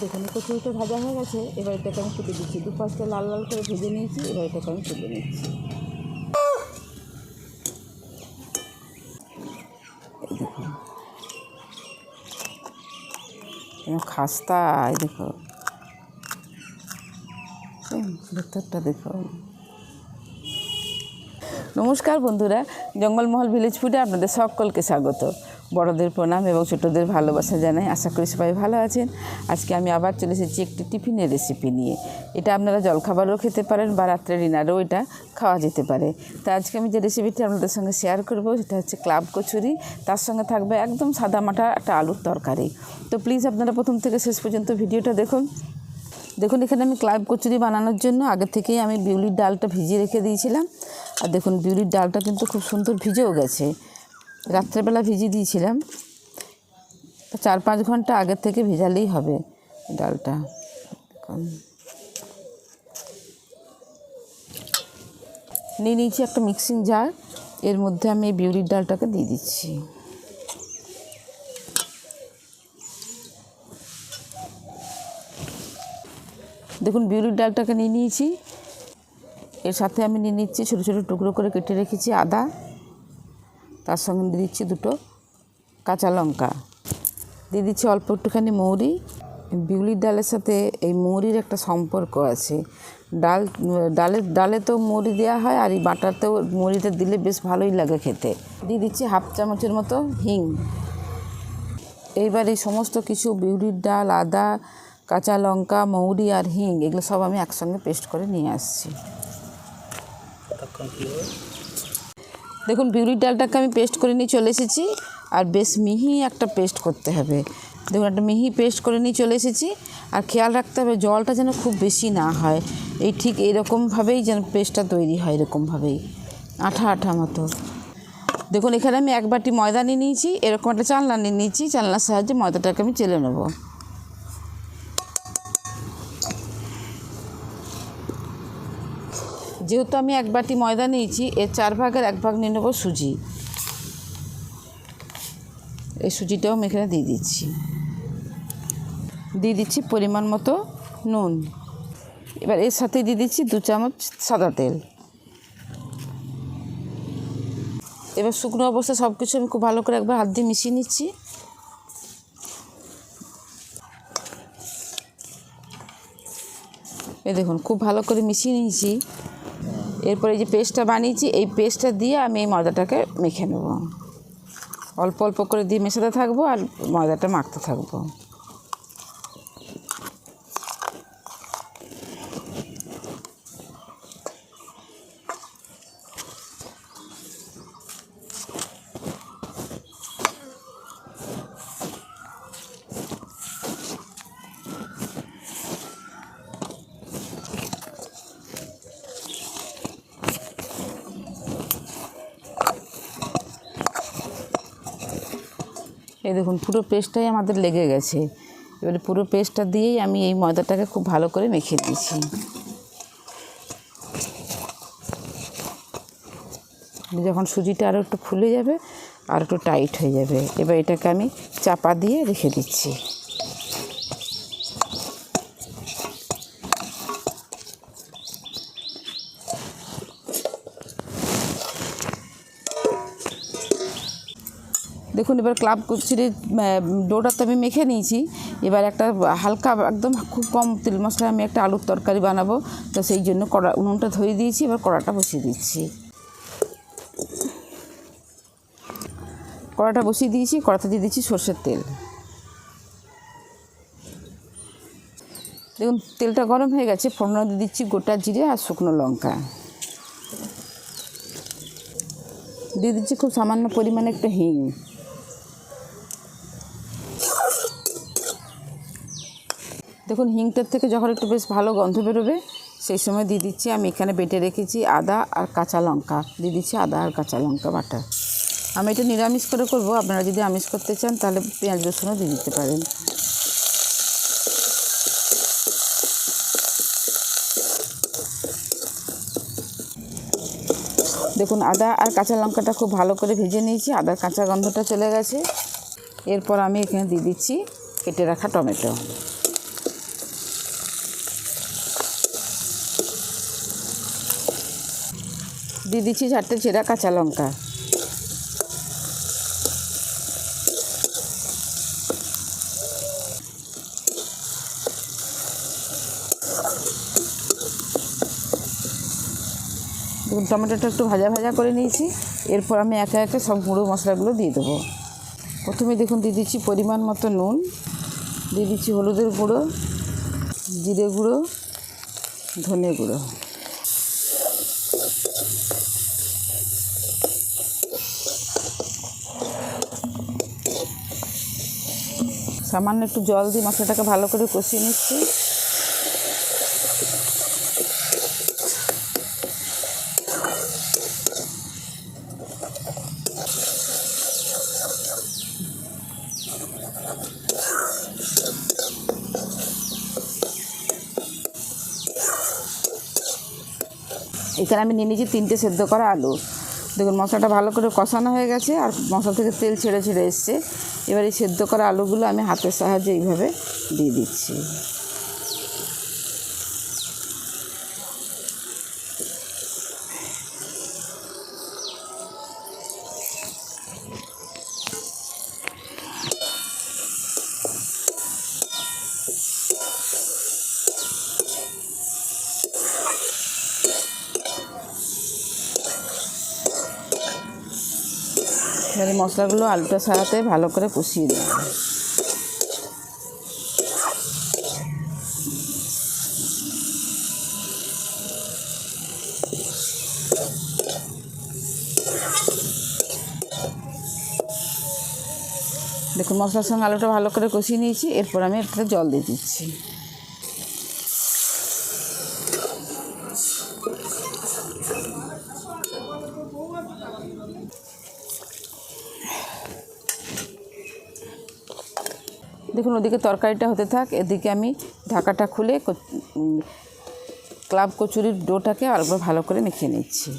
দেখুন কচুরিটা ভাজা হয়ে গেছে এবার এটাকে আমি তুলে দিচ্ছি। দু পাঁচটা লাল লাল করে ভেজে নিয়েছি এবার এটাকে আমি তুলে নিচ্ছি। খাস্তা দেখো। ভেতরটা দেখো। নমস্কার বন্ধুরা, জঙ্গলমহল ভিলেজ ফুডে আপনাদের সকলকে স্বাগত। বড়দের প্রণাম এবং ছোটদের ভালোবাসা জানাই। আশা করি সবাই ভালো আছেন। আজকে আমি আবার চলে এসেছি একটি টিফিনের রেসিপি নিয়ে। এটা আপনারা জলখাবারও খেতে পারেন বা রাত্রে ডিনারও এটা খাওয়া যেতে পারে। তা আজকে আমি যে রেসিপিটি আপনাদের সঙ্গে শেয়ার করব, সেটা হচ্ছে ক্লাব কচুরি। তার সঙ্গে থাকবে একদম সাদা মাটা একটা আলুর তরকারি। তো প্লিজ আপনারা প্রথম থেকে শেষ পর্যন্ত ভিডিওটা দেখুন। দেখুন, এখানে আমি ক্লাব কচুরি বানানোর জন্য আগে থেকেই আমি বিউলির ডালটা ভিজিয়ে রেখে দিয়েছিলাম। আর দেখুন, বিউলির ডালটা কিন্তু খুব সুন্দর ভিজেও গেছে। রাত্রেবেলা ভিজিয়ে দিয়েছিলাম। চার পাঁচ ঘণ্টা আগের থেকে ভেজালেই হবে ডালটা। নিয়ে নিয়েছি একটা মিক্সিং জার এর মধ্যে আমি এই বিউলির ডালটাকে দিয়ে দিচ্ছি। দেখুন, বিউলির ডালটাকে নিয়ে নিয়েছি। এর সাথে আমি নিয়ে নিচ্ছি ছোটো ছোটো টুকরো করে কেটে রেখেছি আদা। তার সঙ্গে দিয়ে দিচ্ছি দুটো কাঁচা লঙ্কা। দিয়ে দিচ্ছি অল্প একটুখানি মৌরি। বিউলির ডালের সাথে এই মৌরির একটা সম্পর্ক আছে। ডাল, ডালের, ডালে তো মৌরি দেওয়া হয় আর এই বাটাতেও মৌরিটা দিলে বেশ ভালোই লাগে খেতে। দিয়ে দিচ্ছি হাফ চামচের মতো হিং। এইবার এই সমস্ত কিছু বিউলির ডাল, আদা, কাঁচা লঙ্কা, মৌরি আর হিং এগুলো সব আমি একসঙ্গে পেস্ট করে নিয়ে আসছি। দেখুন, বিউলির ডালটাকে আমি পেস্ট করে নিয়ে চলে এসেছি। আর বেশ মিহি একটা পেস্ট করতে হবে। দেখুন, একটা মিহি পেস্ট করে নিয়ে চলে এসেছি। আর খেয়াল রাখতে হবে, জলটা যেন খুব বেশি না হয়। এই ঠিক এরকমভাবেই যেন পেস্টটা তৈরি হয়, এরকমভাবেই। আঠা আঠা মতো। দেখুন, এখানে আমি এক বাটি ময়দা নিয়ে নিয়েছি। এরকম একটা চালনা নিয়ে নিয়েছি। চালনার সাহায্যে ময়দাটাকে আমি চেলে নেব। যেহেতু আমি এক বাটি ময়দা নিয়েছি, এর চার ভাগের এক ভাগ নিয়ে নেব সুজি। এই সুজিটাও আমি এখানে দিয়ে দিচ্ছি। দিয়ে দিচ্ছি পরিমাণ মতো নুন। এবার এর সাথে দিয়ে দিচ্ছি দু চামচ সাদা তেল। এবার শুকনো অবস্থায় সব কিছু আমি খুব ভালো করে একবার হাত দিয়ে মিশিয়ে নিচ্ছি। এ দেখুন, খুব ভালো করে মিশিয়ে নিয়েছি। এরপরে যে পেস্টটা বানিয়েছি, এই পেস্টটা দিয়ে আমি এই ময়দাটাকে মেখে নেব। অল্প অল্প করে দিয়ে মেশাতে থাকব আর ময়দাটা মাখতে থাকব। এই দেখুন, পুরো পেস্টটাই আমাদের লেগে গেছে। এবারে পুরো পেস্টটা দিয়েই আমি এই ময়দাটাকে খুব ভালো করে মেখে দিয়েছি যখন সুজিটা আরও একটু ফুলে যাবে, আর একটু টাইট হয়ে যাবে। এবার এটাকে আমি চাপা দিয়ে রেখে দিচ্ছি। দেখুন, এবার ক্লাব কচুরির ডোটা তো আমি মেখে নিয়েছি। এবার একটা হালকা, একদম খুব কম তেল মশলায় আমি একটা আলুর তরকারি বানাবো। তো সেই জন্য কড়া, উনুনটা ধরে দিয়েছি, এবার কড়াটা বসিয়ে দিচ্ছি। কড়াটা বসিয়ে দিয়েছি, কড়াতে দিয়ে দিচ্ছি সর্ষের তেল। দেখুন, তেলটা গরম হয়ে গেছে ফোড়ন দিয়ে দিচ্ছি গোটা জিরে আর শুকনো লঙ্কা। দিয়ে দিচ্ছি খুব সামান্য পরিমাণে একটু হিং। দেখুন, হিংটার থেকে যখন একটু বেশ ভালো গন্ধ বেরোবে, সেই সময় দিয়ে দিচ্ছি আমি এখানে বেটে রেখেছি আদা আর কাঁচা লঙ্কা। দিয়ে দিচ্ছি আদা আর কাঁচা লঙ্কা বাটা। আমি এটা নিরামিষ করে করব, আপনারা যদি আমিষ করতে চান তাহলে পেঁয়াজ রসুনও দিয়ে দিতে পারেন। দেখুন, আদা আর কাঁচা লঙ্কাটা খুব ভালো করে ভেজে নিয়েছি, আদার কাঁচা গন্ধটা চলে গেছে। এরপর আমি এখানে দিয়ে দিচ্ছি কেটে রাখা টমেটো। দিয়ে দিচ্ছি চারটে চেরা কাঁচা লঙ্কা। টমেটোটা একটু ভাজা ভাজা করে নিয়েছি। এরপর আমি একে একে সব গুঁড়ো মশলাগুলো দিয়ে দেবো। প্রথমে দেখুন, দিয়ে দিচ্ছি পরিমাণ মতো নুন, দিয়ে দিচ্ছি হলুদের গুঁড়ো, জিরে গুঁড়ো, ধনে গুঁড়ো। সামান্য একটু জল দিয়ে মশলাটাকে ভালো করে কষিয়ে নিচ্ছি। এখানে আমি নিয়ে নিয়েছি, তিনটে সেদ্ধ করা আলু। দেখুন, মশলাটা ভালো করে কষানো হয়ে গেছে আর মশলা থেকে তেল ছেড়ে ছেড়ে এসছে। এবার এই সেদ্ধ করা আলুগুলো আমি হাতের সাহায্যে এইভাবে দিয়ে দিচ্ছি। এবার মশলাগুলো আলুটা সাথে ভালো করে কষিয়ে দেবো দেখুন, মশলার সঙ্গে আলুটা ভালো করে কষিয়ে নিয়েছি, এরপর আমি এটাতে জল দিয়ে দিচ্ছি। দেখুন, ওদিকে তরকারিটা হতে থাক, এদিকে আমি ঢাকাটা খুলে ক্লাব কচুরির ডোটাকে অল্প ভালো করে মেখে নিচ্ছি।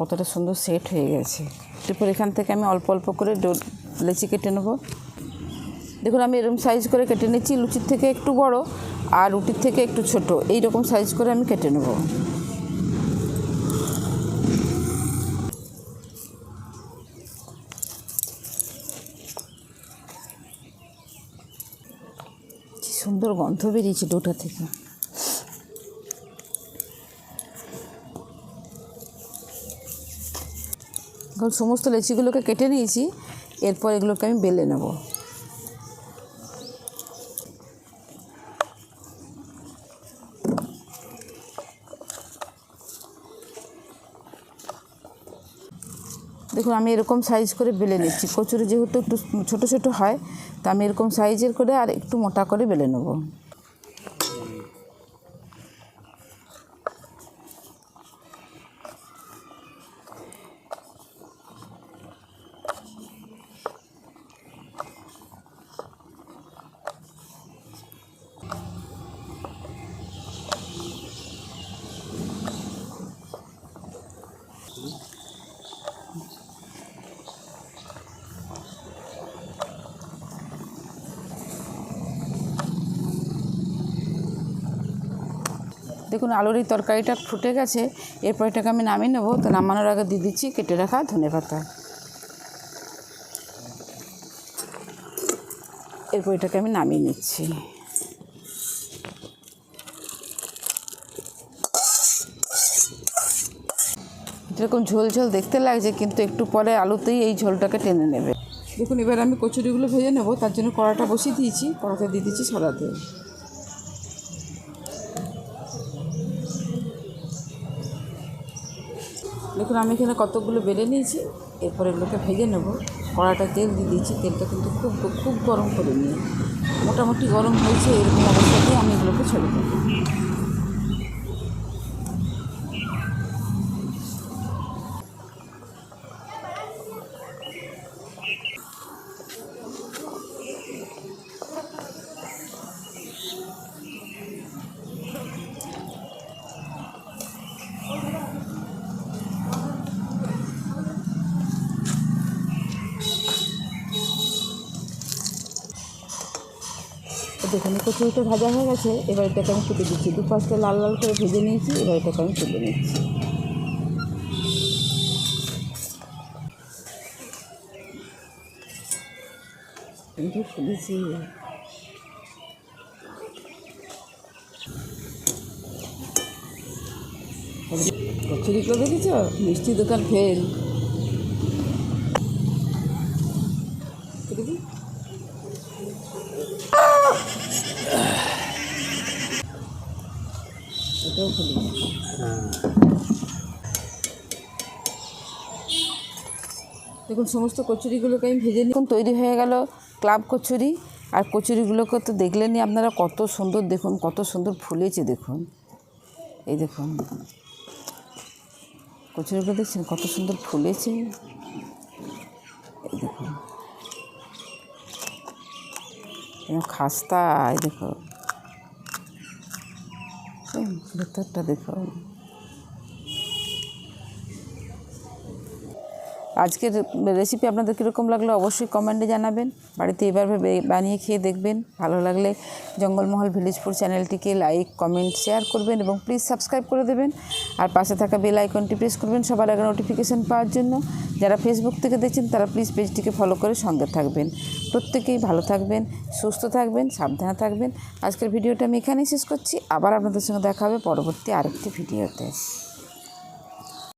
কতটা সুন্দর সেট হয়ে গেছে। তারপর এখান থেকে আমি অল্প অল্প করে ডো, লেচি কেটে নেব। দেখুন, আমি এরকম সাইজ করে কেটে নিচ্ছি, লুচির থেকে একটু বড়। আর রুটির থেকে একটু ছোট, এই রকম সাইজ করে আমি কেটে নেব। সুন্দর গন্ধ বেরিয়েছে ডোটা থেকে। এখন সমস্ত লেচিগুলোকে কেটে নিয়েছি, এরপর এগুলোকে আমি বেলে নেব। দেখুন, আমি এরকম সাইজ করে বেলে নিচ্ছি। কচুরি যেহেতু একটু ছোটো ছোটো হয়, তা আমি এরকম সাইজের করে আর একটু মোটা করে বেলে নেব। দেখুন আলুর এই তরকারিটা ফুটে গেছে, এরপর এটাকে আমি নামিয়ে নেব। তো নামানোর আগে দিয়ে দিচ্ছি কেটে রাখা ধনে পাতা। এরপর এটাকে আমি নামিয়ে নিচ্ছি। যেরকম ঝোল ঝোল দেখতে লাগছে, কিন্তু একটু পরে আলুতেই এই ঝোলটাকে টেনে নেবে। দেখুন, এবার আমি কচুরিগুলো ভেজে নেব, তার জন্য কড়াটা বসিয়ে দিয়েছি। কড়াতে দিয়ে দিচ্ছি সাদা দেখুন আমি এখানে কতগুলো বেলে নিয়েছি, এরপর এগুলোকে ভেজে নেব। কড়াটা তেল দিয়ে দিয়েছি, তেলটা কিন্তু খুব খুব গরম করে নিয়ে। মোটামুটি গরম হয়েছে, এরকম অবস্থাতেই আমি এগুলোকে ছেড়ে দেবো। দেখুন কচুরিটা ভাজা হয়ে গেছে। এবার এটাকে আমি তুলে দিচ্ছি। দু পাঁচটা লাল লাল করে ভেজে নিয়েছি এবার এটাকে আমি তুলে নিচ্ছি। খুলেছি কচুরিগুলো দেখেছ? মিষ্টি দোকান ফেল। এটাও খুলি দেখুন, সমস্ত কচুরিগুলোকে আমি ভেজে নিই তৈরি হয়ে গেল ক্লাব কচুরি। আর কচুরিগুলোকে তো দেখলেনই আপনারা কত সুন্দর, দেখুন, কত সুন্দর ফুলেছে, দেখুন। এই দেখুন। কচুরিগুলো দেখছেন, কত সুন্দর ফুলেছে। এই দেখুন। খাস্তা, এই দেখো এই ভেতরটা দেখো। আজকের রেসিপি আপনাদের কীরকম লাগল অবশ্যই কমেন্টে জানাবেন। বাড়িতে এভাবে বানিয়ে খেয়ে দেখবেন। ভালো লাগলে জঙ্গলমহল ভিলেজ ফুড চ্যানেলটিকে লাইক কমেন্ট শেয়ার করবেন এবং প্লিজ সাবস্ক্রাইব করে দেবেন। আর পাশে থাকা বেল আইকনটি প্রেস করবেন সবার আগে নোটিফিকেশান পাওয়ার জন্য। যারা ফেসবুক থেকে দেখছেন, তারা প্লিজ পেজটিকে ফলো করে সঙ্গে থাকবেন। প্রত্যেকেই ভালো থাকবেন, সুস্থ থাকবেন, সাবধানে থাকবেন। আজকের ভিডিওটা আমি এখানেই শেষ করছি। আবার আপনাদের সঙ্গে দেখা হবে পরবর্তী আরেকটি ভিডিওতে